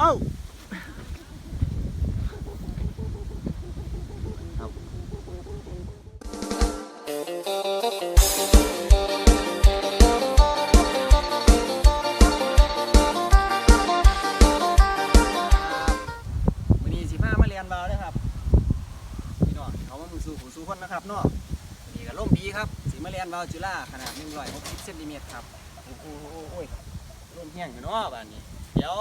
เอ้าครับวันนี้สิพามาเรียนาวเลยครับพี่น้อเขามามือสู่ผู้สู่คนนะครับเนาะวันนี้ก็ล่มดีครับ สีมาเรียนบาวจุฬาขนาด160เซนติเมตรครับ โอ้โหโอ้ยล่มแห้งอยู่เนาะบ้านนี้ เดี๋ยว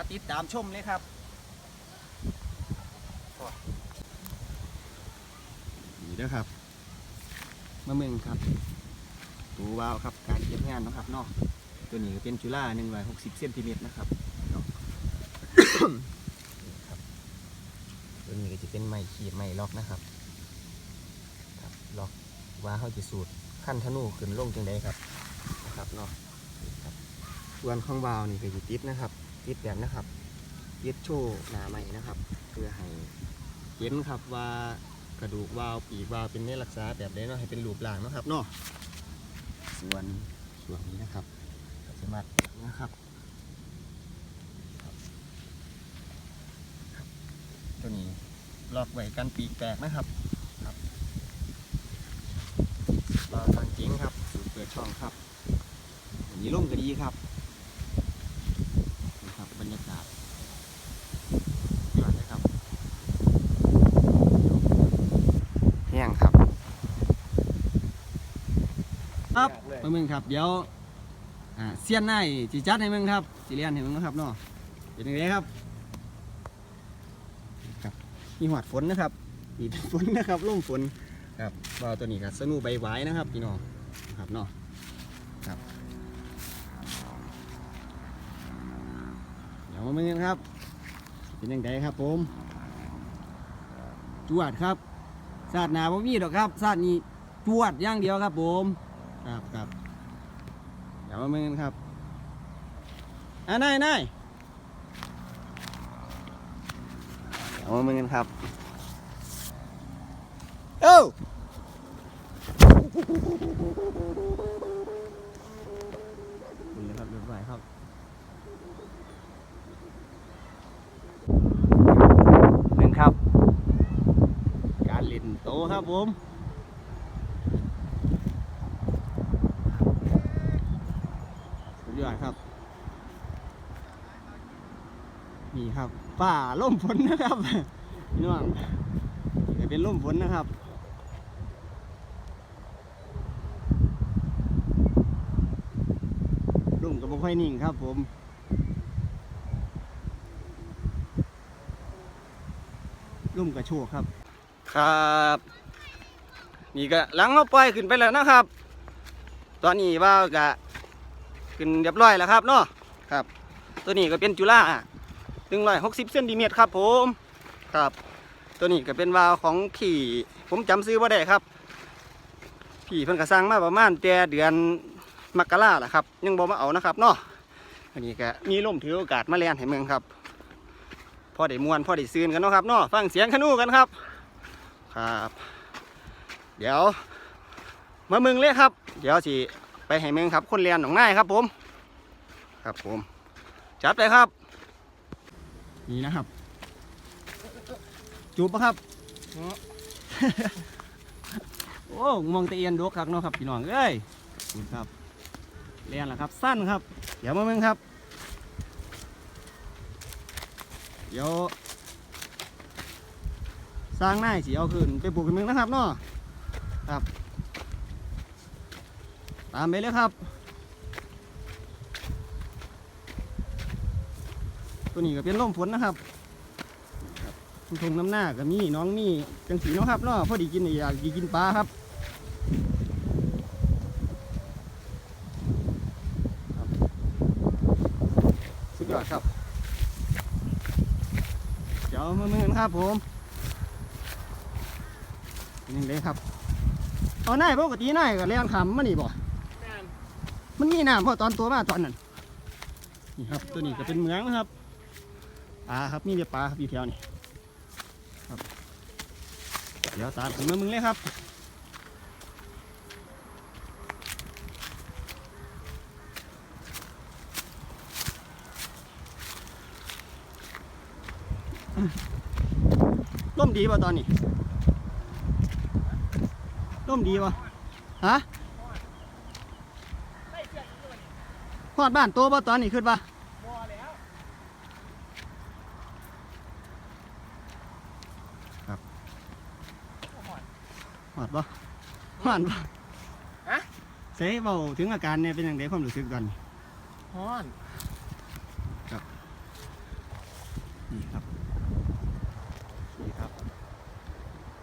มาติดตามชมเลยครับโอ้ยนี่เด้อครับมาเมืองครับตูวาวครับการเก็บงานเนาะครับเนาะตัวนี้ก็เป็นจุฬา160เซนติเมตรนะครับตัวนี้ก็จะเป็นไม้ขีดไม้ล็อกนะครับครับล็อกว่าเขาจะสูตรขั้นธนูขึ้นลงจังไดครับนะครับเนาะนี่ครับส่วนของวาล์วนี่ก็จะติดนะครับ ติดแบบนะครับติดโชว์หนาใหม่นะครับ เพื่อให้เห็นครับว่ากระดูกวาวปีกวาวเป็นในลักษณะแบบใดเนาะให้เป็นรูปร่างนะครับเนาะส่วนส่วนนี้นะครับก็จะมัดนะครับตัวนี้ลอกไว้กันปีกแตกนะครับครับรอทางจริงครับเปิดช่องครับอย่างนี้ร่มก็ดีครับนี่ครับบรรยากาศยอดเลยครับแห้งครับครับมา เมืองครับ เดี๋ยวอ่าเซียนนาจีจัดให้เมืองครับจีเรียนให้เมืองนะครับเนาะเป็นยังไงครับ มีหวัดฝนนะครับมีฝนนะครับร่มฝนครับว่าตัวนี้ก็สนุใบไว้นะครับพี่น้องครับเนาะครับเดี๋ยวมาเมือนครับ เป็นยังไงครับผมจวดครับศาสตร์หนาบ่มีดอกครับศาสนี้จวดอย่างเดียวครับผม ครับครับเดี๋ยวมาเมือนครับอ่านายนายเดี๋ยวมาเมือนครับเอ้าคุณเลยครับเรียบร้อยครับหนึ่งครับ การเล่นโตครับผม สุดยอดครับ นี่ครับ ป่าล่มฝนนะครับพี่น้องจะเป็นร่มฝนนะครับร่มกับบ่ค่อยนิ่งครับผมร่มกับโชคครับ ครับ นี่ก็หลังเขาปล่อยขึ้นไปแล้วนะครับ ตอนนี้ว่ากะขึ้นเรียบร้อยแล้วครับเนาะครับ ตัวนี้ก็เป็นจุฬา หนึ่งร้อยหกสิบเซนติเมตรครับผมครับ ตัวนี้ก็เป็นวาล์วของพี่ ผมจำซื้อว่าได้ครับ พี่เพิ่นก็สั่งมาประมาณแต่เดือนมกราแหละครับ ยังบ่มาเอานะครับเนาะอันนี้ก็มีลมถือโอกาสมาเรียนให้เมืองครับพ่อได้มวนพ่อได้ซื้นกันเนาะครับเนาะฟังเสียงขนูกันครับ ครับ เดี๋ยว มาเมืองเลยครับ เดี๋ยวสิไปให้เมืองครับ คนเรียนหนองนายครับผม ครับผม จัดไปครับ นี่นะครับ จูบปะครับ โอ้มองแตะเอียนดกครับเนาะครับพี่น้องเอ้ยขอบคุณครับเรียนแล้วครับ สั้นครับ เดี๋ยวมาเมืองครับ เดี๋ยวสร้างหน้าสีเอาขึ้นไปปลูกกันเมืองนะครับเนาะครับ ตามไปเลยครับ ตัวนี้ก็เป็นร่มฝนนะครับทุ่งทงน้ำหน้าก็มีน้องมีจังสีเนาะครับเนาะพอดีกินอยากกินปลาครับครับสุดยอดครับเดี๋ยวมาเมือนครับผมนี่เลยครับเอาหน้าปกติหน้าก็เลี้ยงขำมันนี่บ่มันมีน้ำเพราะตอนตัวมาตอนนั้นนี่ครับ ตัวนี้ก็เป็นเหมืองนะครับ ปลาครับมีแต่ปลาครับอยู่แถวนี้เดี๋ยวตามถึงมือมึงเลยครับร่มดีป่ะตอนนี้ร่มดีป่ะฮะพอดบ้านโตป่ะตอนนี้ขึ้นป่ะ บ่แล้ว หอดป่ะหอดป่ะฮะ เซ่เบาถึงอาการเนี่ยเป็นอย่างไรความรู้สึกตอนนี้ฮ้อนนี่ครับนี่ครับ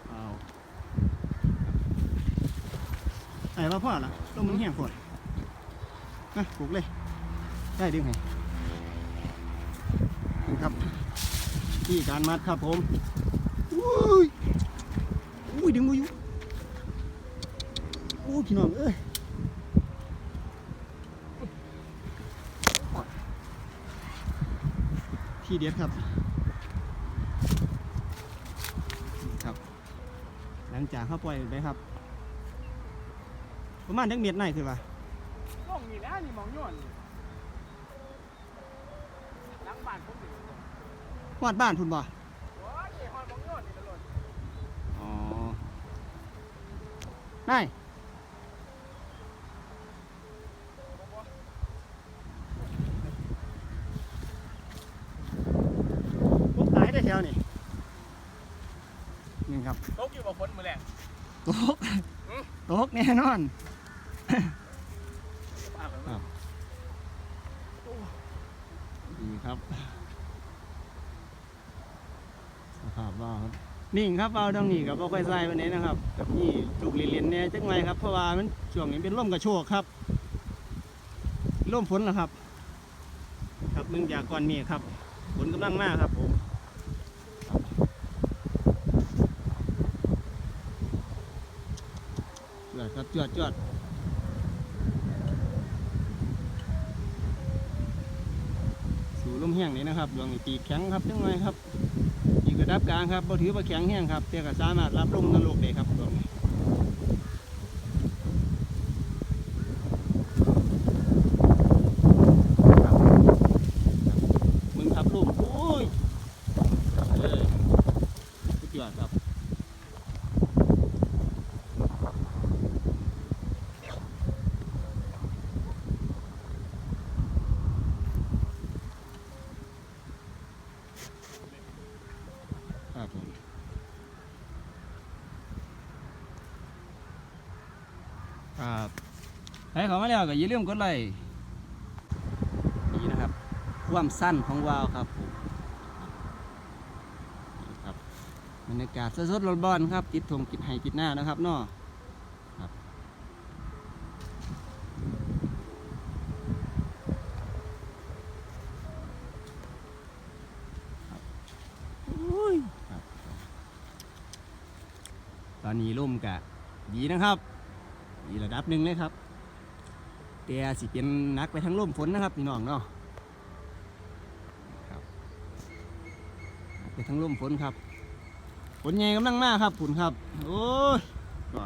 เอาไอ้ว่าพ่อละลมมันแห้งปวดนะปลุกเลย ได้ดึงไงนี่ครับ ที่การมัดครับผม อุ้ย อุ้ยดึงมืออยู่โอ้ย พี่น้องเอ้ยที่เด็ดครับนี่ครับ หลังจากเขาปล่อยไปครับ ประมาณจังเม็ดไหนคือว่าลงนี่แล้วนี่มองย้อนนี่หลังบ้านผมนี่วาดบ้านพุ่นบ่โอ้ยนี่ฮอดมองย้อนนี่ตลอดอ๋อนายพวกขายได้แถวนี่ นี่ครับตกอยู่บ่ฝนมื้อแรกตกตกแน่นอนป้ากันครับดีครับสภาพว่าครับนิ่งครับเอาตรงนี้กับเอาค่อยใส่วันนี้นะครับกับนี่จุกเรียนๆเนี่ยจังไงครับเพราะว่ามันช่วงนี้เป็นร่มกระโชกครับร่มฝนนะครับ ครับมึงจากก่อนเมฆครับฝนกำลังมาครับผมครับ จอดจอดจอดสู่ลมแห้งนี่นะครับดวงนี้ปีแข็งครับจังไงครับอีกระดับกลางครับบ่ถือว่าแข็งแห้งครับแต่ก็สามารถรับลมนรกได้ครับดวงนี้ครับครับมึงครับลมโอ้ยเออสุดยอดครับ ครับผมครับให้เขามาแล้วก็อย่าลืมกดไลค์นี่นะครับ ความสั้นของวาวครับผมครับบรรยากาศสดๆร้อนๆครับ ติดทงติดไห้ติดหน้านะครับเนาะ กะดีนะครับดีระดับหนึ่งเลยครับแต่สิเป็นหนักไปทั้งร่มฝนนะครับพี่น้องเนาะครับไปทั้งลมฝนครับฝนใหญ่กำลังมาครับฝนครับ โอ้ยบ่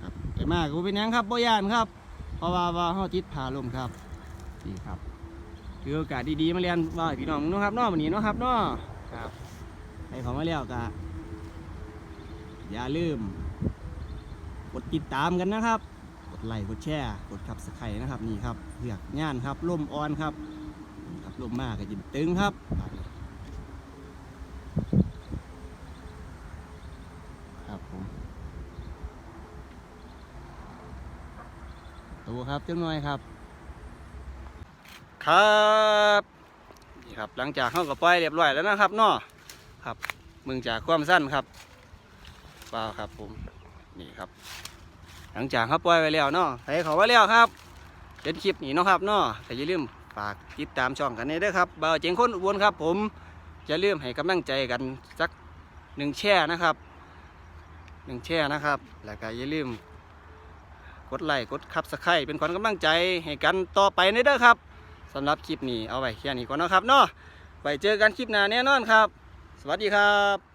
ครับไปมากก็เป็นหยังครับบ่ยานครับ เพราะว่าว่าเฮาติดผาลมครับนี่ครับถือโอกาสดีๆมาเรียนว่าให้พี่น้องเนาะครับเนาะวันนี้เนาะครับเนาะครับให้เขามาแล้วก็ อย่าลืม กดติดตามกันนะครับ กดไลค์กดแชร์กดขับสไครนะครับนี่ครับเลือกงานครับล่มออนครับครับลมมากก็จะตึงครับครับผมตัวครับเจ้าหน่อยครับ ครับนี่ครับหลังจากเข้ากับปล่อยเรียบร้อยแล้วนะครับเนาะครับมึงจากความสั้นครับ ปล่าครับ ผมนี่ครับ หลังจากเขาปล่อยไว้แล้วเนาะให้เขาไว้แล้วครับเป็นคลิปนี้เนาะครับเนาะแต่อย่าลืมฝากติดตามช่องกันนี้ด้วยครับเบาเจงคนอุบลครับ ผมจะเริ่าลืมให้กำลังใจกันสักหนึ่งแช่นะครับหนึ่งแช่นะครับ แล้วก็อย่าลืมกดไลค์กดคับสไครเป็นขวัญกำลังใจให้กันต่อไปในเด้อครับสำหรับคลิปนี้เอาไว้แค่นี้ก่อนนะครับเนาะไว้เจอกันคลิปหน้าแน่นอนครับ สวัสดีครับ